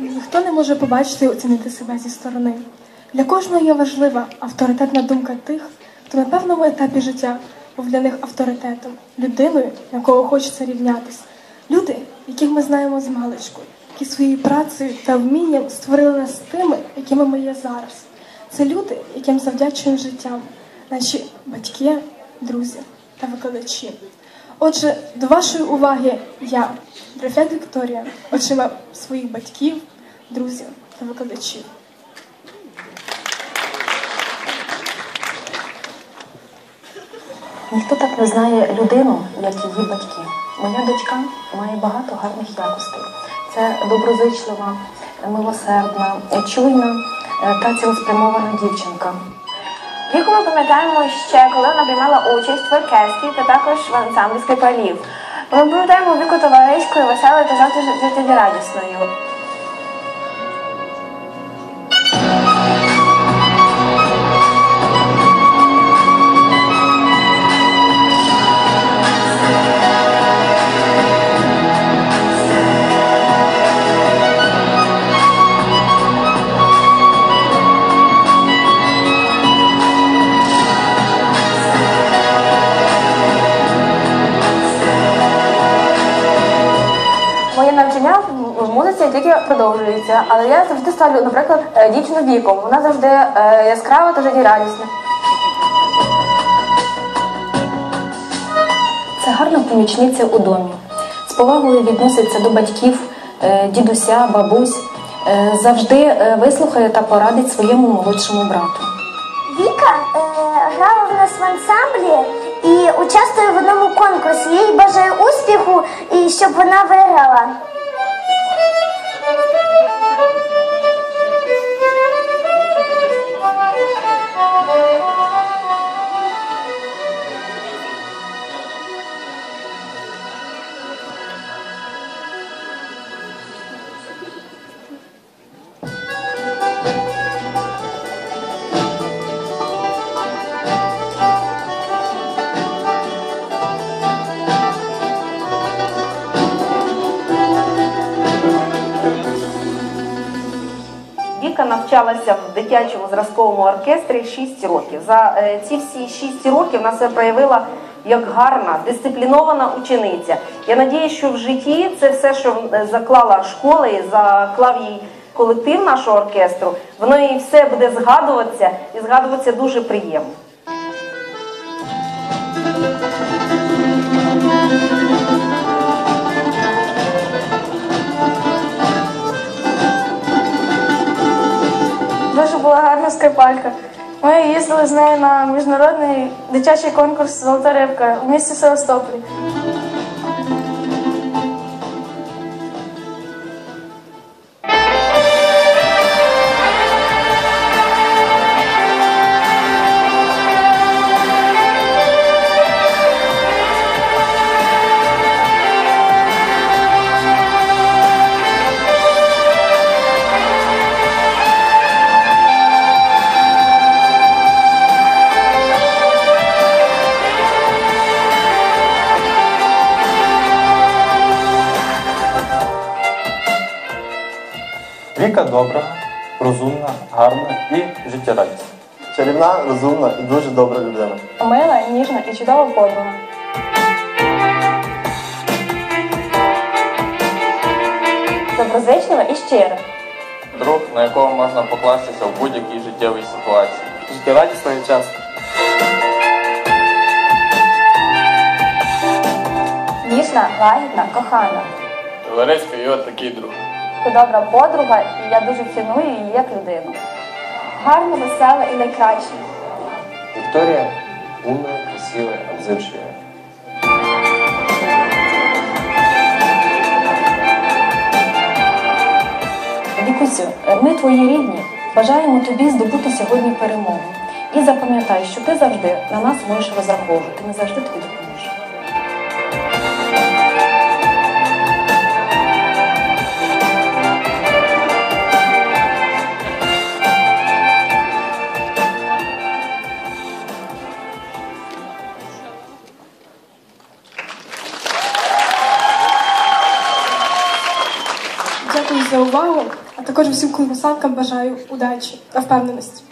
Ніхто не може побачити і оцінити себе зі сторони. Для кожного є важлива авторитетна думка тих, хто на певному етапі життя був для них авторитетом, людиною, на кого хочеться рівнятись. Люди, яких ми знаємо з маличку, які своєю працею та вмінням створили нас тими, якими ми є зараз. Це люди, яким завдячуємо життям, наші батьки, друзі та викладачі. Отже, до вашої уваги я, Дрефет Вікторія, очима своїх батьків, друзів та викладачів. Ніхто так не знає людину, як її батьки. Моя дочка має багато гарних якостей. Це доброзичлива, милосердна, чуйна та цілеспрямована дівчинка. Віку ми пам'ятаємо ще, коли вона приймала участь в оркестрі та також в ансамблі скрипалів. Ми пам'ятаємо віку товариською, веселою та завжди життєрадісною. Тільки продовжується, але я завжди ставлю, наприклад, е, дівчину віком. Вона завжди е, яскрава та життєрадісна. Це гарна помічниця у домі. З повагою відноситься до батьків, е, дідуся, бабусь. Завжди вислухає та порадить своєму молодшому брату. Віка е, грала в нас в ансамблі і участвує в одному конкурсі. Я їй бажаю успіху і щоб вона виграла. Віка навчалася в дитячому зразковому оркестрі 6 років. За е, ці всі 6 років вона себе проявила як гарна, дисциплінована учениця. Я надіюся, що в житті це все, що е, заклала школа і заклав їй колектив нашого оркестру, воно їй все буде згадуватися і згадуватися дуже приємно. Скрипалька. Ми їздили з нею на міжнародний дитячий конкурс Золота рибка у місті Севастополі. Віка добра, розумна, гарна і життєрадісна. Чарівна, розумна і дуже добра людина. Мила, ніжна і чудова подруга. Доброзичлива і щира. Друг, на якого можна покластися в будь-якій життєвій ситуації. Життєрадісна і чесна. Ніжна, лагідна, кохана. Товарисько, і от такий друг. Ти добра подруга, і я дуже ціную її як людину. Гарна, весела і найкраща. Виктория умная, красивая, отзывчивая. Вікусю, ми твої рідні. Бажаємо тобі здобути сьогодні перемогу. І запам'ятай, що ти завжди на нас можеш розраховувати. Ми завжди тобі допоможемо. Дякую за увагу, а також всім конкурсанткам бажаю удачі та впевненості.